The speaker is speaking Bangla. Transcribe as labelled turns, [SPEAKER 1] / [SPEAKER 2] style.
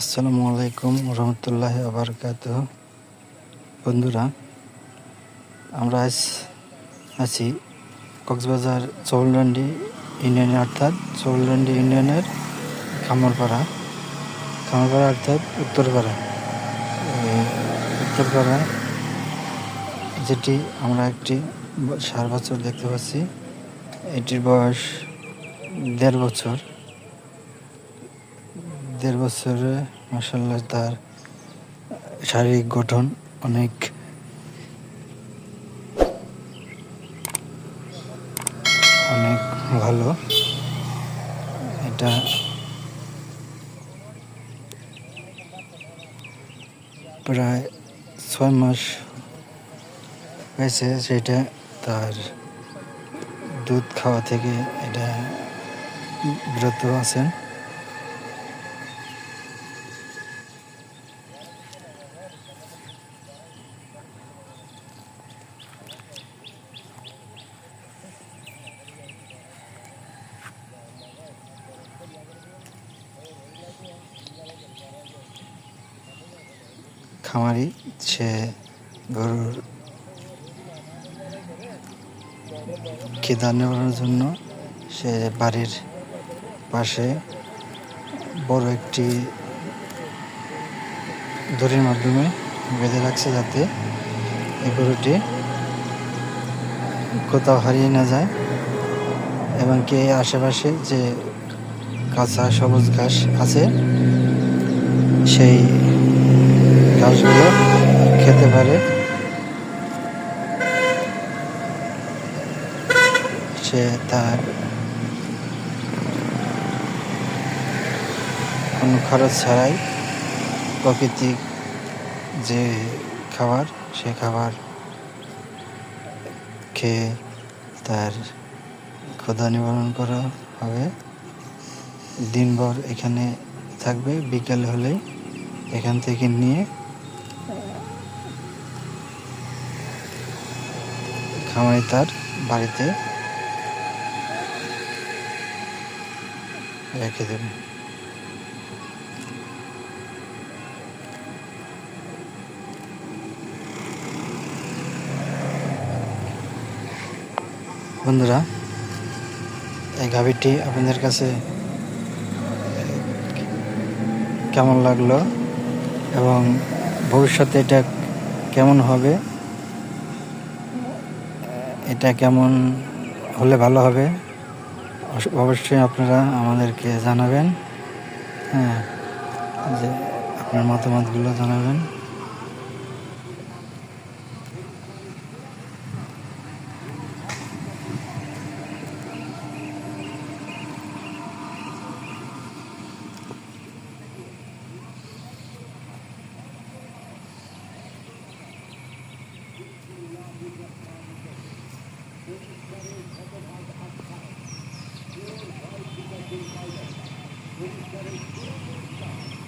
[SPEAKER 1] আসসালামু আলাইকুম রহমতুল্লাহ আবরকাত বন্ধুরা, আমরা আজ আছি কক্সবাজার চৌলডান্ডি ইউনিয়নে, অর্থাৎ চৌলডান্ডি ইউনিয়নের খামারপাড়া। খামারপাড়া অর্থাৎ উত্তরপাড়া। উত্তরপাড়া যেটি আমরা একটি সার বছর দেখতে পাচ্ছি। এটির বয়স দেড় বছর। দেড় বছরে মাসাল্লাহ তার শারীরিক গঠন অনেক অনেক ভালো। এটা প্রায় ছয় মাস হয়েছে সেটা তার দুধ খাওয়া থেকে এটা বিরত আছেন। খামারি, সে গরুর খিদা নেওয়ার জন্য সে বাড়ির পাশে বড় একটি দড়ির মাধ্যমে বেঁধে রাখছে যাতে এই গরুটি কোথাও হারিয়ে না যায় এবং কি আশেপাশে যে কাঁচা সবুজ ঘাস আছে, সেই ঘাসগুলো খেতে পারে। সে তার কোনো খরচ ছাড়াই প্রকৃতিক যে খাবার, সে খাবার খেয়ে তার ক্ষুধা নিবারণ করা হবে। দিনভর এখানে থাকবে, বিকেল হলে এখান থেকে নিয়ে খামারি তার বাড়িতে রেখে দেবে। বন্ধুরা, এই গাভীটি আপনাদের কাছে কেমন লাগল এবং ভবিষ্যতে এটা কেমন হবে? এটা কেমন হলে ভালো হবে? অবশ্যই আপনারা আমাদেরকে জানাবেন। হ্যাঁ যে আপনার মতামতগুলো জানাবেন। Thank you.